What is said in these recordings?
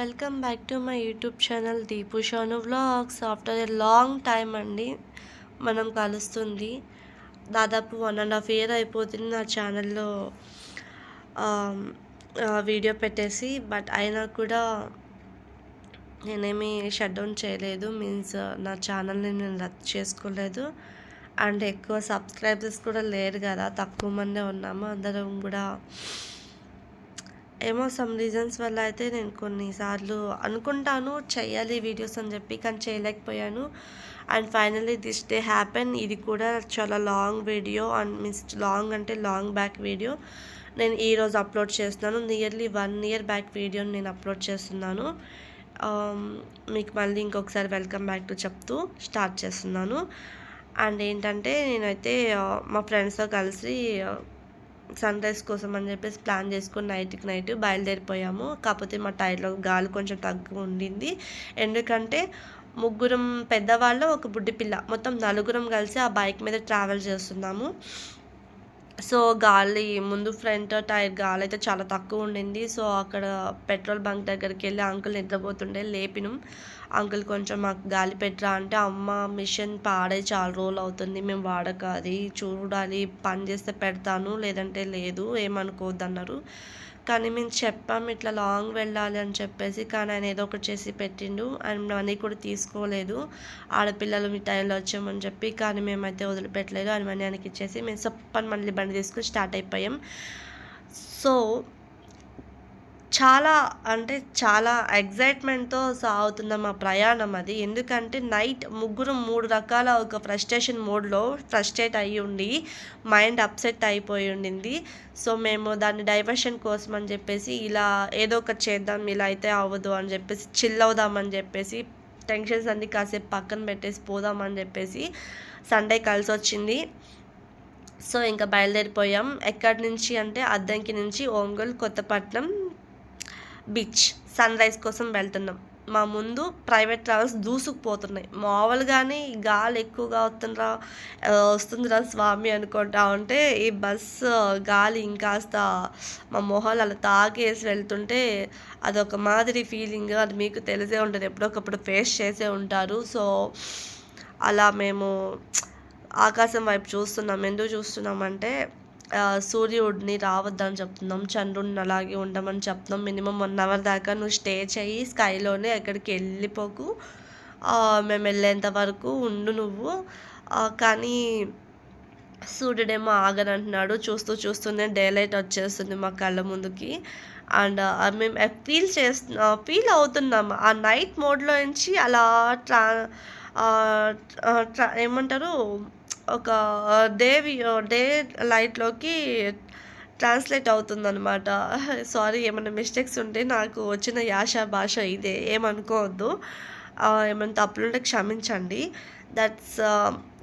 Welcome back to my YouTube channel Deepu Shanu vlogs. After a long time అండి మనం కలుస్తుంది. దాదాపు one and half year అయిపోతుంది నా ఛానల్లో వీడియో పెట్టేసి. బట్ అయినా కూడా నేనేమి షట్ డౌన్ చేయలేదు. మీన్స్ నా ఛానల్ని నేను రద్దు చేసుకోలేదు. అండ్ ఎక్కువ సబ్స్క్రైబర్స్ కూడా లేరు కదా తక్కువ మందే ఉన్నాము. అందరం కూడా ఏమో సమ్ రీజన్స్ వల్ల అయితే నేను కొన్నిసార్లు అనుకుంటాను చేయాలి వీడియోస్ అని చెప్పి కానీ చేయలేకపోయాను. And finally this day happen ఇది కూడా చాలా long video and means long అంటే లాంగ్ బ్యాక్ వీడియో నేను ఈరోజు అప్లోడ్ చేస్తున్నాను. నియర్లీ వన్ ఇయర్ బ్యాక్ వీడియోని నేను అప్లోడ్ చేస్తున్నాను. Um, మీకు మళ్ళీ ఇంకొకసారి వెల్కమ్ బ్యాక్ టు చెప్తూ స్టార్ట్ చేస్తున్నాను. అండ్ ఏంటంటే నేనైతే uh, మా ఫ్రెండ్స్తో కలిసి uh, సన్ రైజ్ కోసం అని చెప్పేసి ప్లాన్ చేసుకొని నైట్కి నైట్ బయలుదేరిపోయాము. కాకపోతే మా టైర్లో గాలి కొంచెం తగ్గు ఉండింది. ఎందుకంటే ముగ్గురం పెద్దవాళ్ళు ఒక బుడ్డి పిల్ల మొత్తం నలుగురం కలిసి ఆ బైక్ మీద ట్రావెల్ చేస్తున్నాము. సో గాలి ముందు ఫ్రంట్ టైర్ గాలి అయితే చాలా తక్కువ ఉండింది. సో అక్కడ పెట్రోల్ బంక్ దగ్గరికి వెళ్ళి అంకుల్ నిద్రపోతుండే లేపినాం. అంకుల్ కొంచెం మాకు గాలి పెట్టరా అంటే అమ్మ మిషన్ పాడై చాలా రోజులు అవుతుంది మేము వాడక అది చూడాలి పని చేస్తే పెడతాను లేదంటే లేదు ఏమనుకోవద్దు అన్నారు కానీ మేము చెప్పాము ఇట్లా లాంగ్ వెళ్ళాలి అని చెప్పేసి కానీ ఆయన ఏదో ఒకటి చేసి పెట్టిండు. అండ్ మనీ కూడా తీసుకోలేదు. ఆడపిల్లలు మీ టైంలో వచ్చామని చెప్పి కానీ మేమైతే వదిలిపెట్టలేదు. ఆయన మనీ ఆయనకి ఇచ్చేసి మేము సప్పని మళ్ళీ బండి తీసుకుని స్టార్ట్ అయిపోయాం. సో చాలా అంటే చాలా ఎగ్జైట్మెంట్తో సాగుతున్న మా ప్రయాణం అది. ఎందుకంటే నైట్ ముగ్గురు మూడు రకాల ఒక ఫ్రస్ట్రేషన్ మోడ్లో ఫ్రస్ట్రేట్ అయ్యి ఉండి మైండ్ అప్సెట్ అయిపోయి ఉండింది. సో మేము దాన్ని డైవర్షన్ కోసం అని చెప్పేసి ఇలా ఏదో ఒకటి చేద్దాం ఇలా అయితే అవ్వదు అని చెప్పేసి చిల్ అవుదామని చెప్పేసి టెన్షన్స్ అన్ని కాసేపు పక్కన పెట్టేసి పోదామని చెప్పేసి సండే కలిసి వచ్చింది. సో ఇంకా బయలుదేరిపోయాం. ఎక్కడి నుంచి అంటే అద్దంకి నుంచి Ongole Kothapatnam beach sun rise కోసం వెళ్తున్నాం. మా ముందు ప్రైవేట్ ట్రావెల్స్ దూసుకుపోతున్నాయి. మామూలుగానే గాలి ఎక్కువగా వస్తుందిరా వస్తుందిరా స్వామి అనుకుంటా ఉంటే ఈ బస్సు గాలి ఇంకాస్త మా మొహాలు అలా తాకేసి వెళ్తుంటే అదొక మాదిరి ఫీలింగ్ అది మీకు తెలిసే ఉంటుంది. ఎప్పుడొకప్పుడు ఫేస్ చేసే ఉంటారు. సో అలా మేము ఆకాశం వైపు చూస్తున్నాం. ఎందుకు చూస్తున్నామంటే సూర్యుడిని రావద్దని చెప్తున్నాం చంద్రుడిని అలాగే ఉండమని చెప్తున్నాం. మినిమం వన్ అవర్ దాకా నువ్వు స్టే చేయి స్కైలోనే ఎక్కడికి వెళ్ళిపోకు. మేము వెళ్ళేంత వరకు ఉండు నువ్వు. కానీ సూర్యుడేమో ఆగనంటున్నాడు. చూస్తూ చూస్తూనే డే లైట్ వచ్చేస్తుంది మా కళ్ళ ముందుకి. అండ్ మేము ఫీల్ చేస్తు ఫీల్ అవుతున్నాం. ఆ నైట్ మోడ్లో నుంచి అలా ట్రా- ఏమంటారు ఒక దేవి డే లైట్లోకి ట్రాన్స్లేట్ అవుతుందనమాట సారీ ఏమైనా మిస్టేక్స్ ఉంటే నాకు వచ్చిన యాష భాష ఇదే ఏమనుకోవద్దు. ఏమైనా తప్పులుంటే క్షమించండి. దట్స్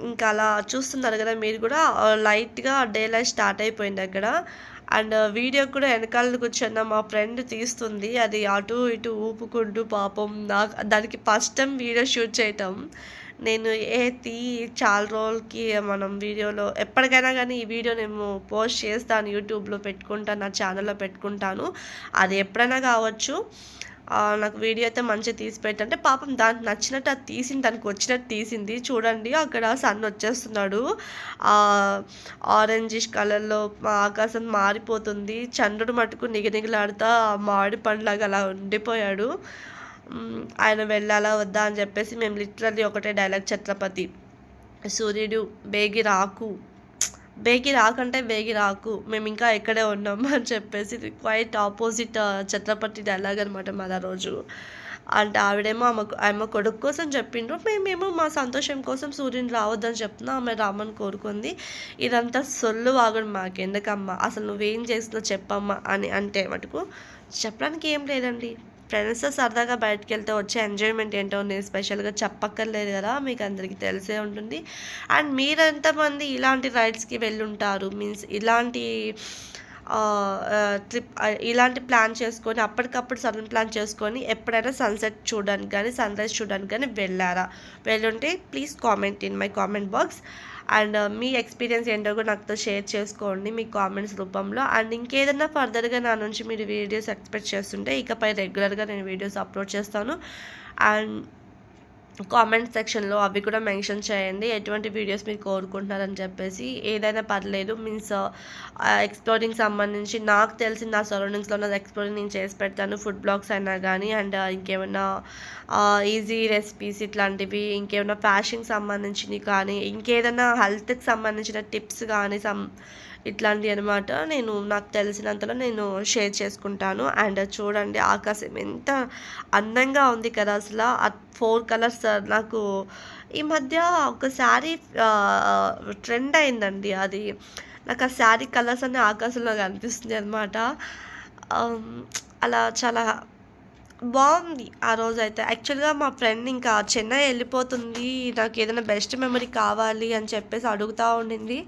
ఇంకా అలా చూస్తున్నారు కదా మీరు కూడా లైట్గా డే లైట్ స్టార్ట్ అయిపోయింది అక్కడ. అండ్ వీడియో కూడా వెనకాల కూర్చున్న మా ఫ్రెండ్ తీస్తుంది. అది అటు ఇటు ఊపుకుంటూ పాపం నాకు దానికి ఫస్ట్ టైం వీడియో షూట్ చేయటం. నేను ఏ తీ చాలా రోజులకి మనం వీడియోలో ఎప్పటికైనా కానీ ఈ వీడియో నేను పోస్ట్ చేస్తాను యూట్యూబ్లో పెట్టుకుంటాను నా ఛానల్లో పెట్టుకుంటాను. అది ఎప్పుడైనా కావచ్చు. నాకు వీడియో అయితే మంచిగా తీసి పెట్టంటే పాపం దానికి నచ్చినట్టు అది తీసింది దానికి వచ్చినట్టు తీసింది. చూడండి అక్కడ సన్ వచ్చేస్తున్నాడు. ఆరెంజిష్ కలర్లో ఆకాశం మారిపోతుంది. చంద్రుడు మటుకు నిగనిగలాడుతా మామిడి పండ్లాగా అలా ఉండిపోయాడు. ఆయన వెళ్ళాలా వద్దా అని చెప్పేసి మేము లిటరల్లీ ఒకటే డైలాగ్ ఛత్రపతి. సూర్యుడు బేగి రాకు. బేగి రాకంటే బేగి రాకు మేము ఇంకా ఇక్కడే ఉన్నాం అని చెప్పేసి quite opposite uh, Chatrapathi dialogue అనమాట మాది ఆ రోజు. అంటే ఆవిడేమో ఆమె ఆమె కొడుకు కోసం చెప్పిండ్రు. మేమేమో మా సంతోషం కోసం సూర్యుని రావద్దని చెప్తున్నా ఆమె రామని కోరుకుంది. ఇదంతా సొల్లు వాగడం మాకెందుకమ్మా అసలు నువ్వేం చేస్తున్నావు చెప్పమ్మా అని అంటే మటుకు చెప్పడానికి ఏం లేదండి. ఫ్రెండ్స్తో సరదాగా బయటకు వెళ్తే వచ్చే ఎంజాయ్మెంట్ ఏంటో నేను స్పెషల్గా చెప్పక్కర్లేదు కదా మీకు అందరికీ తెలిసే ఉంటుంది. అండ్ మీరు ఎంతమంది ఇలాంటి రైడ్స్కి వెళ్ళుంటారు? మీన్స్ ఇలాంటి ట్రిప్ ఇలాంటి ప్లాన్ చేసుకొని అప్పటికప్పుడు సడన్ ప్లాన్ చేసుకొని ఎప్పుడైనా సన్‌సెట్ చూడడానికి కానీ సన్‌రైజ్ చూడడానికి కానీ వెళ్ళారా? వెళ్ళుంటే please comment in my comment box. And me experience ఏంటో కూడా నాతో షేర్ చేసుకోండి మీ కామెంట్స్ రూపంలో. అండ్ ఇంకేదన్నా ఫర్దర్‌గా నా నుంచి మీరు వీడియోస్ ఎక్స్‌పెక్ట్ చేస్తుంటే ఇకపై రెగ్యులర్‌గా నేను వీడియోస్ అప్‌లోడ్ చేస్తాను. అండ్ కామెంట్ సెక్షన్‌లో అవి కూడా మెన్షన్ చేయండి. ఎటువంటి వీడియోస్ మీరు కోరుకుంటున్నారని చెప్పేసి. ఏదైనా పర్లేదు మీన్స్ ఎక్స్‌ప్లోరింగ్ uh, సంబంధించి నాకు తెలిసి నా సరౌండింగ్స్‌లో ఉన్నది ఎక్స్‌ప్లోరింగ్ నేను చేసి పెడతాను. ఫుడ్ బ్లాగ్స్ అయినా కానీ అండ్ ఇంకేమైనా ఈజీ రెసిపీస్ ఇట్లాంటివి ఇంకేమైనా ఫ్యాషన్‌కి సంబంధించినవి కానీ, ఇంకేదైనా హెల్త్‌కి సంబంధించిన టిప్స్ కానీ సం ఇట్లాంటివి అనమాట నేను నాకు తెలిసినంతలో నేను షేర్ చేసుకుంటాను. అండ్ చూడండి ఆకాశం ఎంత అందంగా ఉంది కదా అసలు ఆ 4 కలర్స్ నాకు ఈ మధ్య ఒక శారీ ట్రెండ్ అయిందండి అది. నాకు ఆ శారీ కలర్స్ అనే ఆకాశంలో కనిపిస్తుంది అనమాట అలా చాలా బాగుంది ఆ రోజు అయితే యాక్చువల్‌గా మా ఫ్రెండ్ ఇంకా చెన్నై వెళ్ళిపోతుంది నాకు ఏదైనా బెస్ట్ మెమరీ కావాలి అని చెప్పేసి అడుగుతా ఉండింది.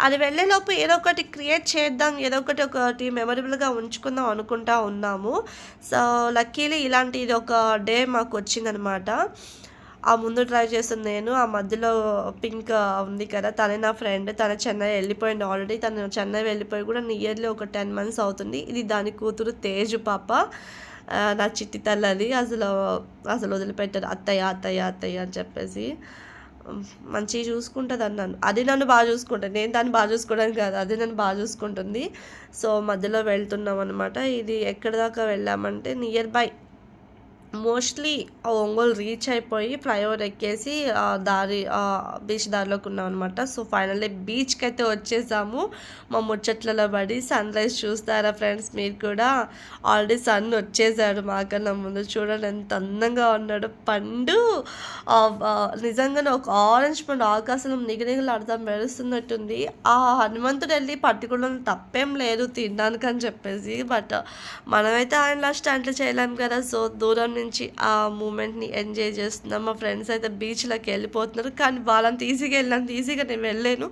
అది వెళ్ళేలోపు ఏదో ఒకటి క్రియేట్ చేద్దాం. ఏదో ఒకటి ఒకటి మెమరబుల్‌గా ఉంచుకుందాం అనుకుంటా ఉన్నాము. సో, లక్కీలీ ఇలాంటిది ఒక డే మాకు వచ్చిందనమాట ఆ ముందు ట్రై చేస్తుంది నేను. ఆ మధ్యలో పింక్ ఉంది కదా! తనే నా ఫ్రెండ్. తన చెన్నై వెళ్ళిపోయింది ఆల్రెడీ. తను చెన్నై వెళ్ళిపోయి కూడా నియర్లీ ఒక 10 మంత్స్ అవుతుంది. ఇది దాని కూతురు తేజు పాప. నా చిట్టి తల్లది. అసలు అసలు వదిలిపెట్టారు అత్తయ్య, అత్తయ్య, అత్తయ్య అని చెప్పేసి. మంచిగా చూసుకుంటుంది అన్నాను అది నన్ను బాగా చూసుకుంటుంది నేను దాన్ని బాగా చూసుకోవడానికి కాదు. అది నన్ను బాగా చూసుకుంటుంది. సో, మధ్యలో వెళ్తున్నాం అనమాట ఇది ఎక్కడి దాకా వెళ్ళామంటే near by mostly Ongole reach అయిపోయి ఫ్లైఓవర్ ఎక్కేసి దారి బీచ్ దారిలోకి ఉన్నాం అనమాట సో, ఫైనల్లీ అయితే వచ్చేసాము. మా ముచ్చట్లలో పడి సన్ రైజ్ చూస్తారా ఫ్రెండ్స్ మీరు కూడా? ఆల్రెడీ సన్ వచ్చేసాడు మాకన్నా ముందు. చూడండి ఎంత అందంగా ఉన్నాడో. పండు నిజంగానే ఒక ఆరెంజ్ పండు ఆకాశంలో అర్థం మెరుస్తున్నట్టుంది. ఆ హనుమంతుడు వెళ్ళి పట్టుకోవడం తప్పేం లేదు తినడానికి అని చెప్పేసి. బట్ మనమైతే ఆయనలా స్టంట్లు చేయలేం కదా! సో, దూరం నుంచి ఆ మూమెంట్‌ని ఎంజాయ్ చేస్తున్నాం. మా ఫ్రెండ్స్ అయితే బీచ్‌లోకి వెళ్ళిపోతున్నారు కానీ వాళ్ళంత ఈజీగా వెళ్ళినంత ఈజీగా నేను వెళ్ళలేను.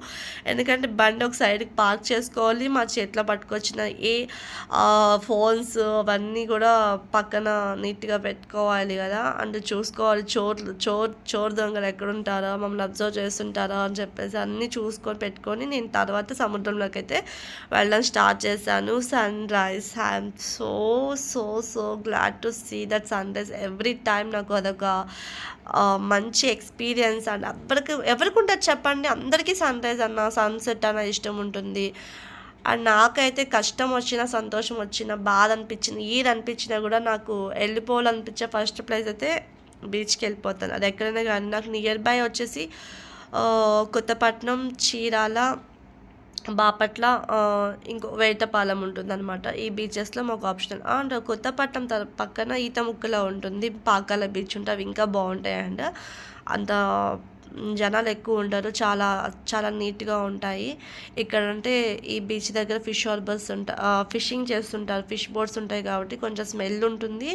ఎందుకంటే బండి ఒక సైడ్‌కి పార్క్ చేసుకోవాలి. మా చేతిలో పట్టుకొచ్చిన ఏ ఫోన్స్ అవన్నీ కూడా పక్కన నీట్‌గా పెట్టుకోవాలి కదా! అండ్ చూసుకోవాలి చోర్లు చోర్ చోర్ దొంగలు ఎక్కడుంటారా? మమ్మల్ని అబ్జర్వ్ చేస్తుంటారా? అని చెప్పేసి అన్నీ చూసుకొని పెట్టుకొని నేను తర్వాత సముద్రంలోకైతే వెళ్ళడం స్టార్ట్ చేశాను. Sun rise I'm so so so glad to see that sunrise every time నాకు అదొక మంచి ఎక్స్‌పీరియన్స్ అండ్ ఎవరికి ఉంటుంది చెప్పండి? అందరికీ సన్ రైజ్ అన్న సన్‌సెట్ అన్న ఇష్టం ఉంటుంది. అండ్ నాకైతే కష్టం వచ్చినా, సంతోషం వచ్చినా, బాధ అనిపించింది ఏది అనిపించినా కూడా నాకు వెళ్ళిపోవాలనిపించే ఫస్ట్ ప్లేస్ అయితే బీచ్కి వెళ్ళిపోతాను అది ఎక్కడైనా కానీ నాకు నియర్ బై వచ్చేసి కొత్తపట్నం, చీరాల, బాపట్ల ఇంకో వేటపాలెం ఉంటుందనమాట. ఈ బీచెస్‌లో మాకు ఆప్షనల్. అండ్ కొత్తపట్నం త పక్కన ఈత ఈతముక్కల ఉంటుంది. పాకాల బీచ్ ఉంటే అవి ఇంకా అండ్ అంత జనాలు ఎక్కువ ఉండరు. చాలా చాలా నీట్‌గా ఉంటాయి. ఇక్కడ అంటే ఈ బీచ్ దగ్గర ఫిష్ హార్బర్స్ ఉంటా ఫిషింగ్ చేస్తుంటారు. ఫిష్ బోట్స్ ఉంటాయి కాబట్టి కొంచెం స్మెల్ ఉంటుంది.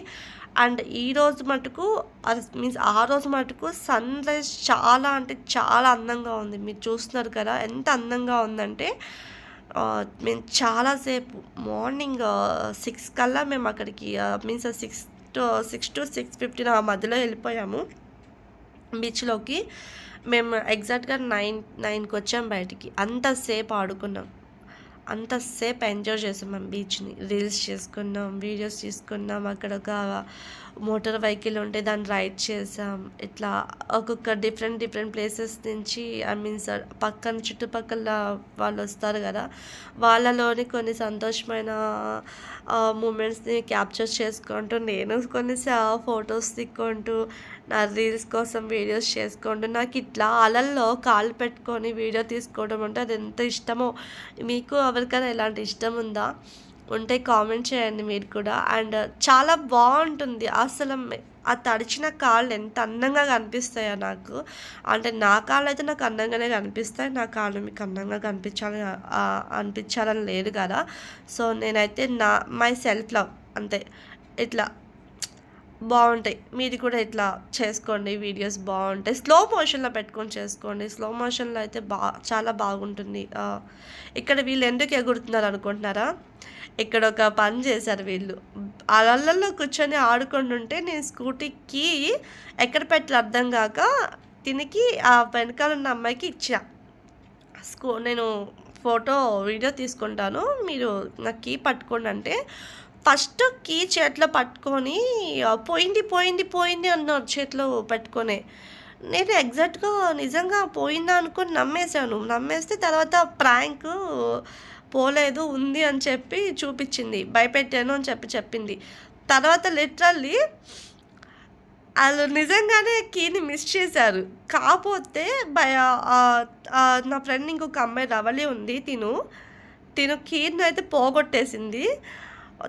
అండ్ ఈరోజు మటుకు అది మీన్స్ ఆ రోజు మటుకు సన్ రైజ్ చాలా అంటే చాలా అందంగా ఉంది. మీరు చూస్తున్నారు కదా! ఎంత అందంగా ఉందంటే మేము చాలాసేపు మార్నింగ్ సిక్స్ కల్లా మేము అక్కడికి మీన్స్ సిక్స్ టు 6-6:15 ఆ మధ్యలో వెళ్ళిపోయాము బీచ్‌లోకి. మేము ఎగ్జాక్ట్‌గా 9, 9కొచ్చాం బయటికి. అంతసేపు ఆడుకున్నాం. అంతసేపు ఎంజాయ్ చేసాం మేము బీచ్‌ని. రీల్స్ చేసుకున్నాం, వీడియోస్ తీసుకున్నాం. అక్కడ ఒక మోటార్ వెహికల్ ఉంటే దాన్ని రైడ్ చేసాం. ఇట్లా ఒక్కొక్క డిఫరెంట్ డిఫరెంట్ ప్లేసెస్ నుంచి ఐ మీన్స్ పక్కన చుట్టుపక్కల వాళ్ళు వస్తారు కదా! వాళ్ళలోని కొన్ని సంతోషమైన మూమెంట్స్‌ని క్యాప్చర్ చేసుకుంటూ, నేను కొన్ని ఫొటోస్ తిక్కుంటూ నా రీల్స్ కోసం వీడియోస్ చేసుకోండు నాకు ఇట్లా అలల్లో కాళ్ళు పెట్టుకొని వీడియో తీసుకోవడం అంటే అది ఎంత ఇష్టమో. మీకు ఎవరికైనా ఇలాంటి ఇష్టం ఉందా? ఉంటే కామెంట్ చేయండి మీరు కూడా. అండ్ చాలా బాగుంటుంది అసలు ఆ తడిచిన కాళ్ళు ఎంత అందంగా కనిపిస్తాయో నాకు. అంటే నా కాళ్ళైతే నాకు అందంగానే కనిపిస్తాయి. నా కాళ్ళు మీకు అందంగా కనిపించాలని అనిపించాలని లేదు కదా! సో, నేనైతే నా మై సెల్ఫ్ లవ్ అంతే. ఇట్లా బాగుంటాయి. మీరు కూడా ఇట్లా చేసుకోండి వీడియోస్ బాగుంటాయి. స్లో మోషన్లో పెట్టుకొని చేసుకోండి. స్లో మోషన్లో అయితే బా చాలా బాగుంటుంది. ఇక్కడ వీళ్ళు ఎందుకు ఎగురుతున్నారు అనుకుంటున్నారా? ఇక్కడ ఒక పని చేశారు వీళ్ళు. అలల్లో కూర్చొని ఆడుకుంటుంటే నేను స్కూటీకి ఎక్కడ పెట్టాలి అర్థం కాక దీనికి ఆ వెనకాల ఉన్న అమ్మాయికి ఇచ్చా. స్కూ నేను ఫోటో వీడియో తీసుకుంటాను. మీరు నాకు కీ పట్టుకోండి అంటే ఫస్ట్ కీ చేతిలో పట్టుకొని పోయింది పోయింది పోయింది అన్నారు చేతిలో పెట్టుకొని. నేను ఎగ్జాక్ట్గా నిజంగా పోయిందా అనుకుని నమ్మేశాను. నమ్మేస్తే తర్వాత ప్రాంక్ పోలేదు ఉంది అని చెప్పి చూపించింది. భయపెట్టాను అని చెప్పి చెప్పింది. తర్వాత లిటరల్లీ వాళ్ళు నిజంగానే కీని మిస్ చేశారు. కాకపోతే భయ నా ఫ్రెండ్ ఇంకొక అమ్మాయి రవలి ఉంది తిను. తిను కీని అయితే పోగొట్టేసింది.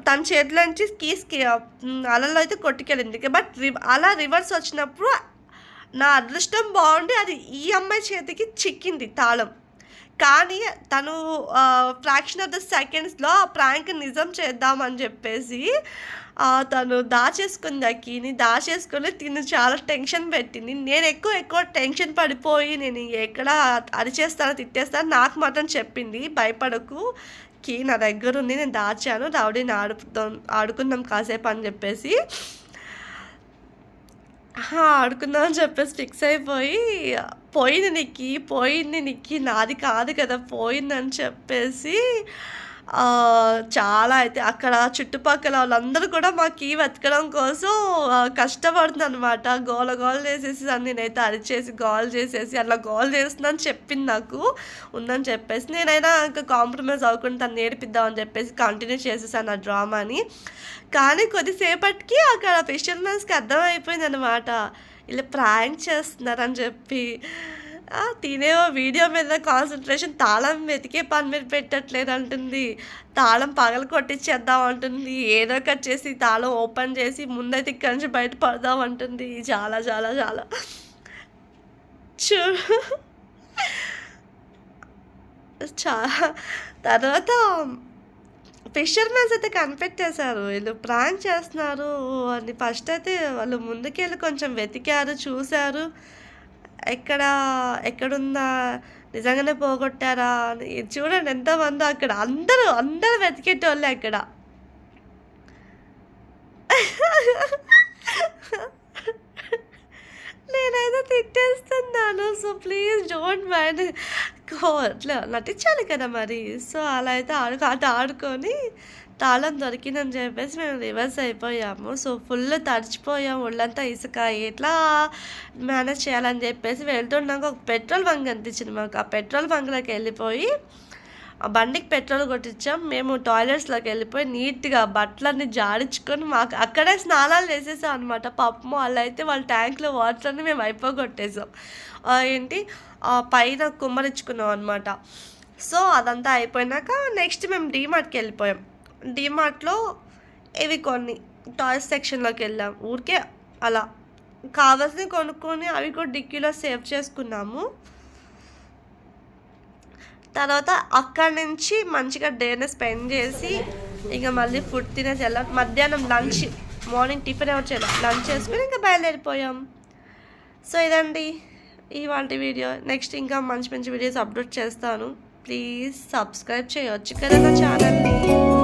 తన చేతిలో నుంచి కీస్ అలలో అయితే కొట్టుకెళ్ళింది. బట్ అలా రివర్స్ వచ్చినప్పుడు నా అదృష్టం బాగుండి అది ఈ అమ్మాయి చేతికి చిక్కింది తాళం. కానీ తను ఫ్రాక్షన్ ఆఫ్ ద సెకండ్స్లో ఆ ప్రాంక్ నిజం చేద్దామని చెప్పేసి తను దాచేసుకుంది ఆ కీని దాచేసుకొని తిను చాలా టెన్షన్ పెట్టింది. నేను ఎక్కువ ఎక్కువ టెన్షన్ పడిపోయి నేను ఎక్కడ అరిచేస్తానో తిట్టేస్తాను నాకు మాత్రం చెప్పింది భయపడకు. కీ నా దగ్గర ఉంది నేను దాచాను. రౌడీని ఆడుతాం ఆడుకుందాం కాసేపు అని చెప్పేసి. ఆడుకుందాం అని చెప్పేసి ఫిక్స్ అయిపోయి పోయింది నీకు పోయింది నీకు నాది కాదు కదా పోయిందని చెప్పేసి చాలా అయితే అక్కడ చుట్టుపక్కల వాళ్ళందరూ కూడా మా కీ వెతకడం కోసం కష్టపడుతుంది అనమాట గోల గోల చేసేసి దాన్ని నేనైతే అరిచేసి గోల్ చేసేసి అలా గోల్ చేస్తుందని చెప్పింది నాకు. ఉందని చెప్పేసి నేనైనా ఇంకా కాంప్రమైజ్ అవ్వకుండా తను నేర్పిద్దామని చెప్పేసి కంటిన్యూ చేసేసాను ఆ డ్రామాని. కానీ కొద్దిసేపటికి అక్కడ ఫిషర్మెన్స్కి అర్థమైపోయింది అనమాట ఇలా ప్రాంక్ చేస్తున్నారని చెప్పి. తినేవో వీడియో మీద కాన్సన్ట్రేషన్ తాళం వెతికే పని మీద పెట్టట్లేదు అంటుంది. తాళం పగలు కొట్టించేద్దాం అంటుంది. ఏదో ఒకటి చేసి తాళం ఓపెన్ చేసి ముందైతే ఇక్కడి నుంచి బయట పడదాం అంటుంది. చాలా చాలా చాలా. చూ. చా. తర్వాత ఫిషర్మెన్స్ అయితే కనిపెట్టేశారు. వీళ్ళు ప్రాంక్ చేస్తున్నారు. అని ఫస్ట్ అయితే వాళ్ళు ముందుకెళ్ళి కొంచెం వెతికారు చూశారు. ఎక్కడ ఎక్కడుందా? నిజంగానే పోగొట్టారా? అని చూడండి ఎంతమందో అక్కడ. అందరూ అందరూ వెతికేటోళ్ళే అక్కడ. నేనైతే తిట్టేస్తున్నాను. సో ప్లీజ్ డోంట్ మైండ్ అట్లా నటించాలి కదా మరి. సో అలా అయితే ఆడుకో ఆట ఆడుకొని తాళం దొరికిందని చెప్పేసి మేము రివర్స్ అయిపోయాము. సో ఫుల్ తడిచిపోయాము ఒళ్ళంతా ఇసుక ఎట్లా మేనేజ్ చేయాలని చెప్పేసి వెళ్తున్నాక ఒక పెట్రోల్ బంక్ కనిపించింది మాకు. ఆ పెట్రోల్ బంక్లోకి వెళ్ళిపోయి ఆ బండికి పెట్రోల్ కొట్టించాం. మేము టాయిలెట్స్లోకి వెళ్ళిపోయి నీట్గా బట్టలన్నీ జాడించుకొని మాకు అక్కడే స్నానాలు చేసేసాం అనమాట పాపం వాళ్ళు అయితే వాళ్ళ ట్యాంక్లో వాటర్ అన్ని మేము అయిపోగొట్టేసాం. ఏంటి? ఆ, పైన కుమ్మరించుకున్నాం అనమాట సో అదంతా అయిపోయినాక నెక్స్ట్ మేము డీమార్ట్కి వెళ్ళిపోయాం. డీమార్ట్లో ఇవి కొన్ని టాయ్స్ సెక్షన్లోకి వెళ్ళాం. ఊరికే అలా కావాల్సినవి కొనుక్కొని అవి కూడా డిక్కీలో సేవ్ చేసుకున్నాము. తర్వాత అక్కడి నుంచి మంచిగా డేని స్పెండ్ చేసి ఇక మళ్ళీ ఫుడ్ తినేసి వెళ్ళాం మధ్యాహ్నం లంచ్ మార్నింగ్ టిఫిన్ ఎవరు చేయాలి లంచ్ చేసుకుని ఇంకా బయలుదేరిపోయాం. సో ఇదండి ఇవాళ వీడియో. నెక్స్ట్ ఇంకా మంచి మంచి వీడియోస్ అప్లోడ్ చేస్తాను. ప్లీజ్ సబ్స్క్రైబ్ చేయొచ్చు కదా నా ఛానల్ని.